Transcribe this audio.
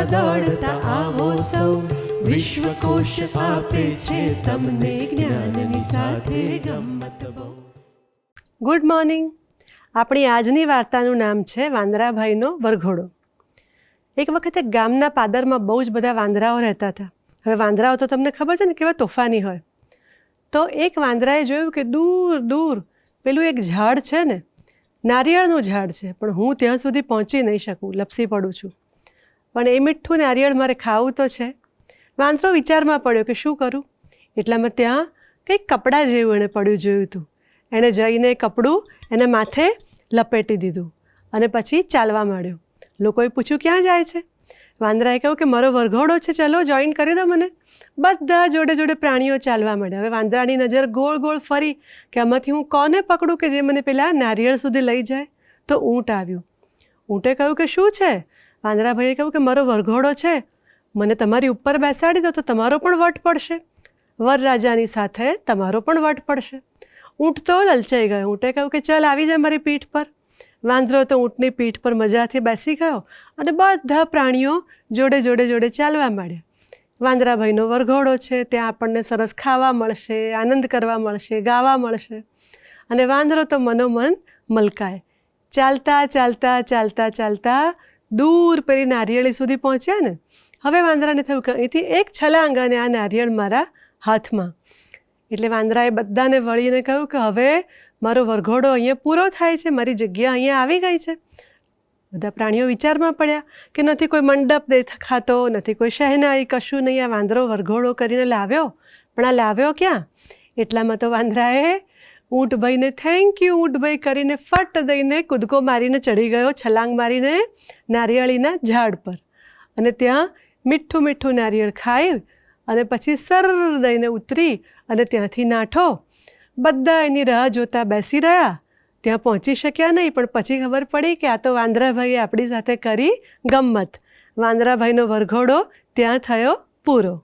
દોડતા દોડતા આવો સૌ. વિશ્વકોશ આપે છે તમને જ્ઞાનની સાથે ગમત ગુડ મોર્નિંગ આપણી આજની વાર્તાનું નામ છે વાંદરાભાઈનો વરઘોડો. એક વખતે ગામના પાદરમાં બહુ જ બધા વાંદરાઓ રહેતા હતા. હવે વાંદરાઓ તો તમને ખબર છે ને કેવા તોફાની હોય. તો એક વાંદરાએ જોયું કે દૂર દૂર, પેલું એક ઝાડ છે ને. નારિયેળનું ઝાડ છે, પણ હું ત્યાં સુધી પહોંચી નહીં શકું, લપસી પડું છું. પણ એ મીઠું નારિયેળ મારે ખાવું તો છે. વાંદરો વિચારમાં પડ્યો કે શું કરું? એટલામાં ત્યાં કંઈક કપડાં જેવું એણે પડ્યું જોયું હતું એણે જઈને કપડું એને માથે લપેટી દીધું અને પછી ચાલવા માંડ્યો. લોકોએ પૂછ્યું, ક્યાં જાય છે? વાંદરાએ કહ્યું કે, મારો વરઘોડો છે, ચલો જોઈન કરી દો મને. બધા જોડે જોડે પ્રાણીઓ ચાલવા માંડ્યા. હવે વાંદરાની નજર ગોળ ગોળ ફરી કે આમાંથી હું કોને પકડું કે જે મને પેલા નારિયેળ સુધી લઈ જાય? તો ઊંટ આવ્યું. ઊંટે કહ્યું કે, શું છે? વાંદરાભાઈએ કહ્યું કે મારો વરઘોડો છે, મને તમારી ઉપર બેસાડી દો તો તમારો પણ વટ પડશે. વરરાજાની સાથે તમારો પણ વટ પડશે. ઊંટ તો લલચાઈ ગયો. ઊંટે કહ્યું કે ચાલ આવી જાય મારી પીઠ પર. વાંદરો તો ઊંટની પીઠ પર મજાથી બેસી ગયો અને બધા પ્રાણીઓ જોડે જોડે જોડે ચાલવા માંડ્યા. વાંદરાભાઈનો વરઘોડો છે, ત્યાં આપણને સરસ ખાવા મળશે, આનંદ કરવા મળશે, ગાવા મળશે. અને વાંદરો તો મનોમન મલકાય. ચાલતા ચાલતા ચાલતા ચાલતા દૂર પેલી નારિયેળી સુધી પહોંચ્યા ને, હવે વાંદરાને થયું કે અહીંથી એક છલાંગ અને આ નારિયેળ મારા હાથમાં. એટલે વાંદરાએ બધાને વળીને કહ્યું કે હવે મારો વરઘોડો અહીંયા પૂરો થાય છે, મારી જગ્યા અહીંયા આવી ગઈ છે. બધા પ્રાણીઓ વિચારમાં પડ્યા કે નથી કોઈ મંડપ દેખાતો નથી કોઈ શહેનાઈ, કશું નહીં, આ વાંદરો વરઘોડો કરીને લાવ્યો. પણ આ લાવ્યો ક્યાં? એટલામાં તો વાંદરાએ ઊંટભાઈને થેન્ક યુ ઊંટભાઈ કરીને ફટ દઈને કૂદકો મારીને ચડી ગયો છલાંગ મારીને નારિયેળીના ઝાડ પર. અને ત્યાં મીઠું મીઠું નારિયેળ ખાઈ અને પછી સર દઈને ઉતરી અને ત્યાંથી નાઠો. બધા એની રાહ જોતા બેસી રહ્યા. ત્યાં પહોંચી શક્યા નહીં, પણ પછી ખબર પડી કે આ તો વાંદરાભાઈએ આપણી સાથે કરી ગમ્મત. વાંદરાભાઈનો વરઘોડો ત્યાં થયો પૂરો.